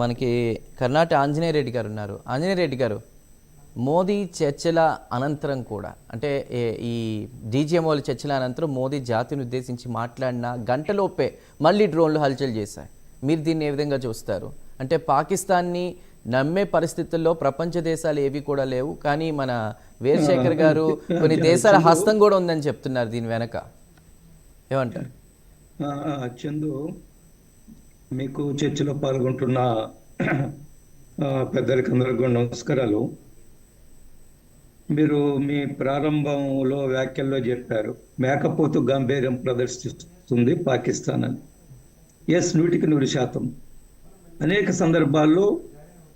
మనకి కర్ణాటక ఆంజనేయ రెడ్డి గారు ఉన్నారు. ఆంజనేయ రెడ్డి గారు మోదీ చర్చల అనంతరం కూడా అంటే ఈ డీజీఎంఓల చర్చల అనంతరం మోదీ జాతిని ఉద్దేశించి మాట్లాడిన గంటలోపే మళ్ళీ డ్రోన్లు హల్చల్ చేశాయి. మీరు దీన్ని ఏ విధంగా చూస్తారు? అంటే పాకిస్తాన్ని నమ్మే పరిస్థితుల్లో ప్రపంచ దేశాలు ఏవి కూడా లేవు కానీ మన వీరశేఖర్ గారు కొన్ని దేశాల హస్తం కూడా ఉందని చెప్తున్నారు దీని వెనక. ఏమంటారు? చందు మీకు చర్చలో పాల్గొంటున్న పెద్దలకి అందరికీ నమస్కారాలు. మీరు మీ ప్రారంభంలో వ్యాఖ్యల్లో చెప్పారు మేకపోతు గంభీరం ప్రదర్శిస్తుంది పాకిస్తాన్ అని. ఎస్ నూటికి నూరు శాతం. అనేక సందర్భాల్లో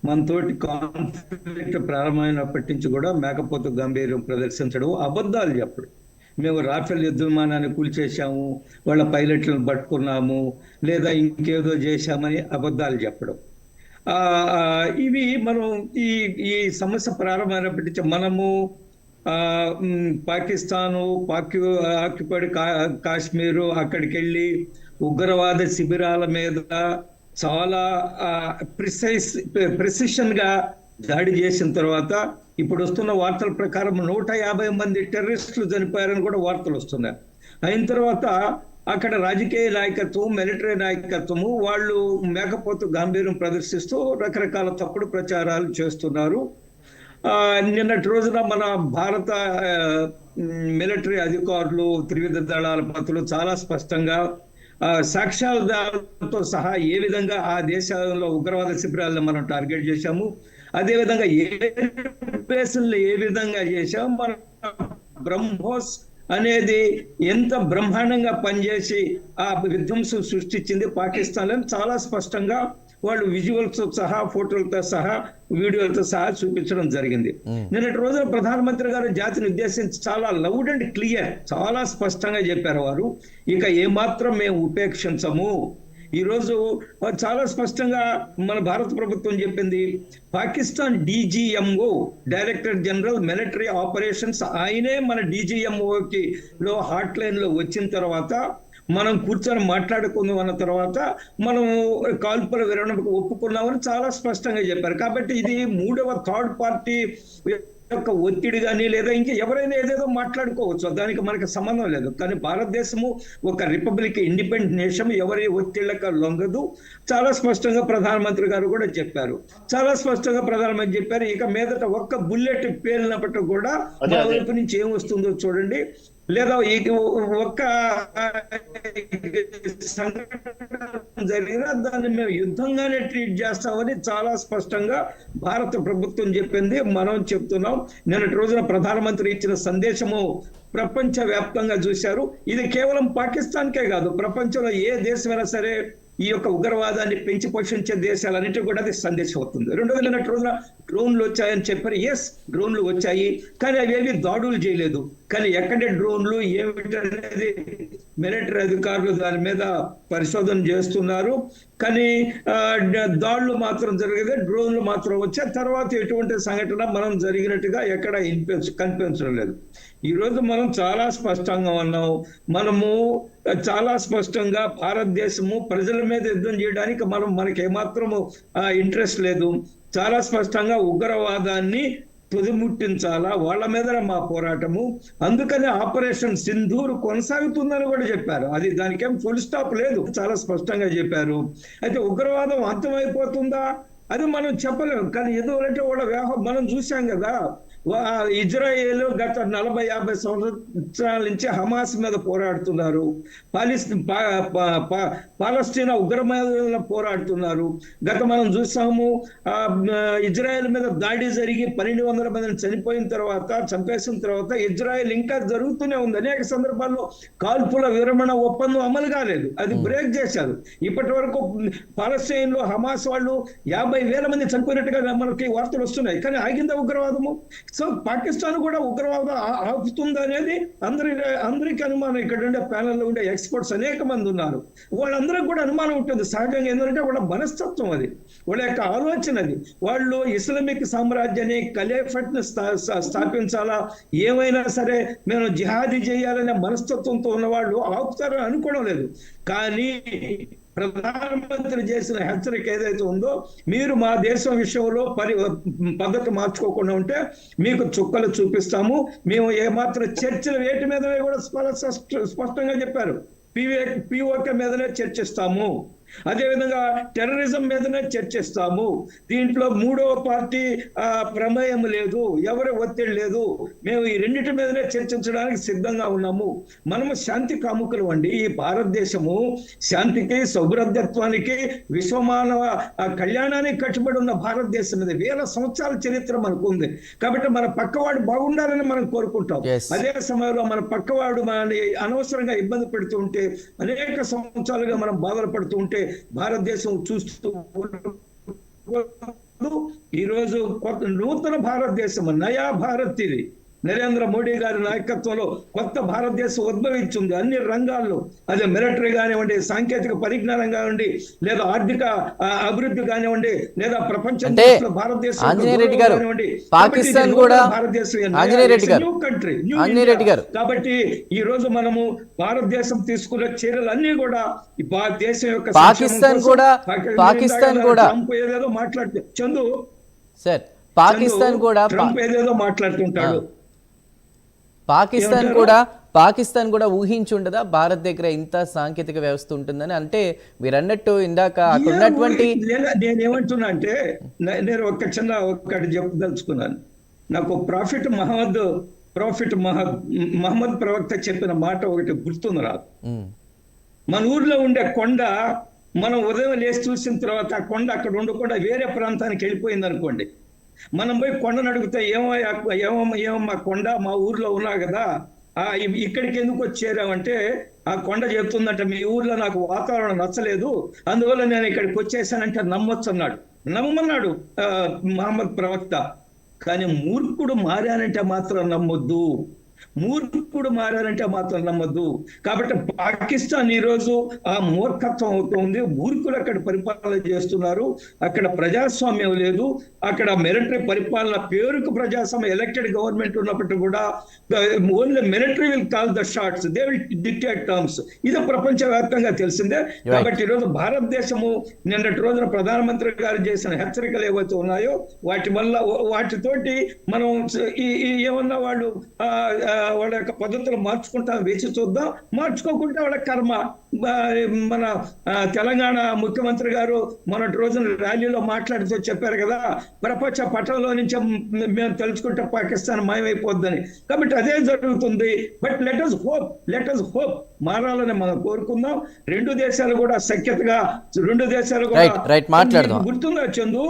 మనతోటి కాన్ఫ్లిక్ట్ ప్రారంభమైనప్పటి నుంచి కూడా మేకపోతు గంభీర్యం ప్రదర్శించడం అబద్ధాలు చెప్పడం. మేము రాఫెల్ యుద్ధ విమానాన్ని కూల్చేశాము వాళ్ళ పైలట్లను పట్టుకున్నాము లేదా ఇంకేదో చేశామని అబద్ధాలు చెప్పడం. ఇవి మనం ఈ ఈ సమస్య ప్రారంభమైనప్పటి నుంచి మనము పాకిస్తాను పాకి ఆక్యుపైడ్ కా- కాశ్మీరు అక్కడికి వెళ్ళి ఉగ్రవాద శిబిరాల మీద చాలా ప్రిసైస్ ప్రిసిషన్గా దాడి చేసిన తర్వాత ఇప్పుడు వస్తున్న వార్తల ప్రకారం నూట యాభై మంది టెర్రరిస్టులు చనిపోయారని కూడా వార్తలు వస్తున్నాయి. అయిన తర్వాత అక్కడ రాజకీయ నాయకత్వం మిలిటరీ నాయకత్వము వాళ్ళు మేకపోతు గాంభీర్యం ప్రదర్శిస్తూ రకరకాల తప్పుడు ప్రచారాలు చేస్తున్నారు. ఆ, నిన్నటి రోజున మన భారత మిలిటరీ అధికారులు త్రివిధ దళాల పతులు చాలా స్పష్టంగా ఆ, సాక్ష్యాలతో సహా ఏ విధంగా ఆ దేశాల్లో ఉగ్రవాద శిబిరాలను మనం టార్గెట్ చేశాము అదే విధంగా ఏ బేసుల్ని ఏ విధంగా చేశాము మన బ్రహ్మోస్ అనేది ఎంత బ్రహ్మాండంగా పనిచేసి ఆ విధ్వంసం సృష్టించింది పాకిస్తాన్ అని చాలా స్పష్టంగా వాళ్ళు విజువల్స్ సహా ఫోటోలతో సహా వీడియోలతో సహా చూపించడం జరిగింది. నిన్నటి రోజున ప్రధానమంత్రి గారు జాతిని ఉద్దేశించి చాలా లౌడ్ అండ్ క్లియర్ చాలా స్పష్టంగా చెప్పారు వారు. ఇక ఏమాత్రం మేము ఉపేక్షించము. ఈరోజు చాలా స్పష్టంగా మన భారత ప్రభుత్వం చెప్పింది. Pakistan DGMO director general military operations ఆయనే మన డీజీఎంఓకి లో హాట్ లైన్లో వచ్చిన తర్వాత మనం కూర్చొని మాట్లాడుకుందాం అన్న తర్వాత మనం కాల్పుల విరమణకు ఒప్పుకున్నామని చాలా స్పష్టంగా చెప్పారు. కాబట్టి ఇది మూడవ థర్డ్ పార్టీ యొక్క ఒత్తిడి కానీ లేదా ఇంకా ఎవరైనా ఏదేదో మాట్లాడుకోవచ్చు. దానికి మనకి సంబంధం లేదు. కానీ భారతదేశము ఒక రిపబ్లిక్ ఇండిపెండెంట్ నేషన్. ఎవరి ఒత్తిళ్ళక లొంగదు. చాలా స్పష్టంగా ప్రధానమంత్రి గారు కూడా చెప్పారు. చాలా స్పష్టంగా ప్రధానమంత్రి చెప్పారు. ఇక మీదట ఒక్క బుల్లెట్ పేలినప్పటికీ కూడా. వైపు నుంచి ఏం వస్తుందో చూడండి. లేదా ఈ ఒక్క సంఘటన జరిగినా దాన్ని మేము యుద్ధంగానే ట్రీట్ చేస్తామని చాలా స్పష్టంగా భారత ప్రభుత్వం చెప్పింది. మనం చెప్తున్నాం. నిన్నటి రోజున ప్రధానమంత్రి ఇచ్చిన సందేశము ప్రపంచ వ్యాప్తంగా చూశారు. ఇది కేవలం పాకిస్తాన్కే కాదు ప్రపంచంలో ఏ దేశమైనా సరే ఈ యొక్క ఉగ్రవాదాన్ని పెంచి పోషించే దేశాలన్నిటి కూడా అది సందేశం అవుతుంది రెండోది నిన్నటి రోజున డ్రోన్లు వచ్చాయని చెప్పారు. ఎస్ డ్రోన్లు వచ్చాయి. కానీ అవి ఏవి దాడులు చేయలేదు. కానీ ఎక్కడ డ్రోన్లు ఏమిటనేది మిలిటరీ అధికారులు దాని మీద పరిశోధన చేస్తున్నారు. కానీ దాడులు మాత్రం జరిగేది డ్రోన్లు మాత్రం వచ్చే తర్వాత ఎటువంటి సంఘటన మనం జరిగినట్టుగా ఎక్కడ ఇన్పించ కనిపించడం లేదు. ఈరోజు మనం చాలా స్పష్టంగా ఉన్నాం. మనము చాలా స్పష్టంగా భారతదేశము ప్రజల మీద యుద్ధం చేయడానికి మనం మనకి ఏమాత్రము ఇంట్రెస్ట్ లేదు. చాలా స్పష్టంగా ఉగ్రవాదాన్ని తుదిముట్టించాలా? వాళ్ళ మీద మా పోరాటము. అందుకని ఆపరేషన్ సింధూర్ కొనసాగుతుందని కూడా చెప్పారు. అది దానికేం ఫుల్ స్టాప్ లేదు. చాలా స్పష్టంగా చెప్పారు. అయితే ఉగ్రవాదం అంతమైపోతుందా? అది మనం చెప్పలేము కానీ ఎదురంటే వాళ్ళ వ్యవహారం మనం చూసాం కదా. ఇజ్రాయేల్ గత నలభై యాభై సంవత్సరాల నుంచి హమాస్ మీద పోరాడుతున్నారు. పాలిస్తీన్ పా- పా- పా- పాలస్తీనా ఉగ్రవాదుల పోరాడుతున్నారు. గత మనం చూసాము ఇజ్రాయెల్ మీద దాడి జరిగి పన్నెండు వందల మందిని చనిపోయిన తర్వాత చంపేసిన తర్వాత ఇజ్రాయెల్ ఇంకా జరుగుతూనే ఉంది. అనేక సందర్భాల్లో కాల్పుల విరమణ ఒప్పందం అమలు కాలేదు. అది బ్రేక్ చేశారు. ఇప్పటి వరకు పాలస్తీన్లో హమాస్ వాళ్ళు యాభై వేల మంది చనిపోయినట్టుగా మనకి వార్తలు వస్తున్నాయి. కానీ ఆగిందా ఉగ్రవాదము? సో పాకిస్తాన్ కూడా ఉగ్రవాదం ఆపుతుంది అనేది అందరి అందరికీ అనుమానం. ఇక్కడ ఉండే ప్యానెల్లో ఉండే ఎక్స్పర్ట్స్ అనేక మంది ఉన్నారు. వాళ్ళందరికీ కూడా అనుమానం ఉంటుంది. సహజంగా ఏంటంటే వాళ్ళ మనస్తత్వం అది. వాళ్ళ యొక్క ఆలోచన అది. వాళ్ళు ఇస్లామిక్ సామ్రాజ్యాన్ని కలేఫట్ని స్థాపించాలా? ఏమైనా సరే మేము జిహాదీ చేయాలనే మనస్తత్వంతో ఉన్న వాళ్ళు ఆపుతారని అనుకోవడం లేదు. కానీ ప్రధానమంత్రి చేసిన హెచ్చరిక ఏదైతే ఉందో మీరు మా దేశం విషయంలో పరి పద్ధతి మార్చుకోకుండా ఉంటే మీకు చుక్కలు చూపిస్తాము. మేము ఏమాత్రం చర్చలు వేటి మీద కూడా స్పష్ట- స్పష్టంగా చెప్పారు. పివే పిఓకే మీదనే చర్చిస్తాము. అదేవిధంగా టెర్రరిజం మీదనే చర్చిస్తాము. దీంట్లో మూడవ పార్టీ ప్రమేయం లేదు ఎవరి ఒత్తిడి లేదు. మేము ఈ రెండింటి మీదనే చర్చించడానికి సిద్ధంగా ఉన్నాము. మనము శాంతి కాముకులు అండి. ఈ భారతదేశము శాంతికి సౌభ్రద్యత్వానికి విశ్వమానవ కళ్యాణానికి కట్టుబడి ఉన్న భారతదేశం ఇది. వేల సంవత్సరాల చరిత్ర మనకు ఉంది. కాబట్టి మన పక్కవాడు బాగుండాలని మనం కోరుకుంటాం. అదే సమయంలో మన పక్కవాడు మనని అనవసరంగా ఇబ్బంది పెడుతూ ఉంటే అనేక సంవత్సరాలుగా మనం బాధలు పడుతూ ఉంటే భారతదేశం చూస్తూ ఈ రోజు కొత్త నూతన భారతదేశం నయా భారత్ ఇది. నరేంద్ర మోడీ గారి నాయకత్వంలో కొత్త భారతదేశం ఉద్భవించింది అన్ని రంగాల్లో అదే మిలిటరీ కానివ్వండి సాంకేతిక పరిజ్ఞానం కానివ్వండి లేదా ఆర్థిక అభివృద్ధి కానివ్వండి లేదా ప్రపంచ భారతదేశం. పాకిస్తాన్ కూడా- భారతదేశం. కాబట్టి ఈ రోజు మనము భారతదేశం తీసుకున్న చర్యలు అన్ని కూడా ఈ భా- దేశం యొక్క పాకిస్తాన్ కూడా- పాకి- పాకిస్తాన్ కూడా- ట్రంప్ ఏదేదో మాట్లాడుతూ చందు సార్ పాకిస్తాన్ కూడా ట్రంప్ ఏదేదో మాట్లాడుతుంటాడు పాకిస్తాన్? కూడా పాకిస్తాన్ కూడా ఊహించుండదా భారత్ దగ్గర ఇంత సాంకేతిక వ్యవస్థ ఉంటుందని? అంటే మీరు అన్నట్టు ఇందాక అక్కడ ఉన్నటువంటి నేనేమంటున్నా అంటే నేను ఒక చిన్న ఒకటి చెప్పదలుచుకున్నాను. నాకు ప్రాఫిట్ మహమ్మద్ ప్రాఫిట్ మహద్ మహమ్మద్ ప్రవక్త చెప్పిన మాట ఒకటి గుర్తుంది నాకు. ఉమ్, మన ఊర్లో ఉండే కొండ మనం ఉదయం లేచి చూసిన తర్వాత ఆ కొండ అక్కడ ఉండకుండా వేరే ప్రాంతానికి వెళ్ళిపోయింది అనుకోండి మనం పోయి కొండను అడిగితే ఏమో ఏమో ఏమో మా కొండ మా ఊర్లో ఉన్నా కదా ఆ ఇక్కడికి ఎందుకు వచ్చారామంటే ఆ కొండ చెప్తుందంట మీ ఊర్లో నాకు వాతావరణం నచ్చలేదు అందువల్ల నేను ఇక్కడికి వచ్చేసానంటే నమ్మొచ్చు అన్నాడు నమ్మన్నాడు మహమ్మద్ ప్రవక్త. కానీ మూర్ఖుడు మారానంటే మాత్రం నమ్మొద్దు. మూర్ఖుడు మారారంటే మాత్రం నమ్మద్దు. కాబట్టి పాకిస్తాన్ ఈ రోజు ఆ మూర్ఖత్వం అవుతుంది. మూర్ఖులు అక్కడ పరిపాలన చేస్తున్నారు. అక్కడ ప్రజాస్వామ్యం లేదు. అక్కడ మిలిటరీ పరిపాలన పేరుకు ప్రజాస్వామ్యం ఎలక్టెడ్ గవర్నమెంట్ ఉన్నప్పటికీ కూడా only military will call the shots they will dictate terms ఇది ప్రపంచవ్యాప్తంగా తెలిసిందే. కాబట్టి ఈ రోజు భారతదేశము నిన్నటి రోజున ప్రధానమంత్రి గారు చేసిన హెచ్చరికలు ఏవైతే ఉన్నాయో వాటి వల్ల వాటితోటి మనం ఏమన్నా వాళ్ళు వాళ్ళ యొక్క పద్ధతులు మార్చుకుంటాం వేచి చూద్దాం. మార్చుకోకుంటే వాళ్ళ కర్మ. మన తెలంగాణ ముఖ్యమంత్రి గారు మొన్నటి రోజున ర్యాలీలో మాట్లాడుతూ చెప్పారు కదా ప్రపంచ పటంలో నుంచి మేము తెలుసుకుంటే పాకిస్తాన్ మాయమైపోద్దని. కాబట్టి అదే జరుగుతుంది. But let us hope let us hope మారాలని మనం కోరుకుందాం. రెండు దేశాలు కూడా సఖ్యతగా రెండు దేశాలు కూడా గుర్తుందా చందు?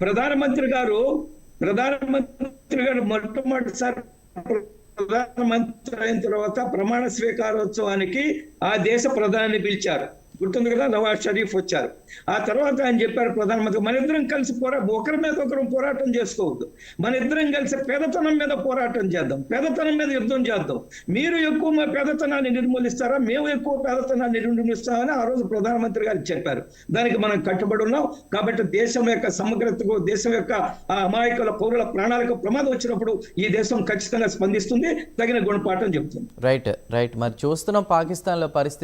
ప్రధానమంత్రి గారు ప్రధానమంత్రి గారు మొట్టమొదటిసారి ప్రధానమంత్రి అయిన తర్వాత ప్రమాణ స్వీకారోత్సవానికి ఆ దేశ ప్రధాని పిలిచారు. గుర్తుంది కదా? నవాజ్ షరీఫ్ వచ్చారు. ఆ తర్వాత ఆయన చెప్పారు ప్రధానమంత్రి మన ఇద్దరం కలిసి పోరా ఒకరి మీద ఒకరం పోరాటం చేసుకోవద్దు. మన ఇద్దరం కలిసి పేదతనం మీద పోరాటం చేద్దాం. పేదతనం మీద యుద్ధం చేద్దాం. మీరు ఎక్కువ మా పేదతనాన్ని నిర్మూలిస్తారా? మేము ఎక్కువ పేదతనాన్ని నిర్మూలిస్తామని ఆ రోజు ప్రధానమంత్రి గారు చెప్పారు. దానికి మనం కట్టుబడి ఉన్నాం. కాబట్టి దేశం యొక్క సమగ్రతకు దేశం యొక్క ఆ అమాయకుల పౌరుల ప్రాణాలకు ప్రమాదం వచ్చినప్పుడు ఈ దేశం ఖచ్చితంగా స్పందిస్తుంది. తగిన గుణపాఠం చెబుతుంది. రైట్ రైట్ మరి చూస్తున్నాం పాకిస్తాన్లో పరిస్థితి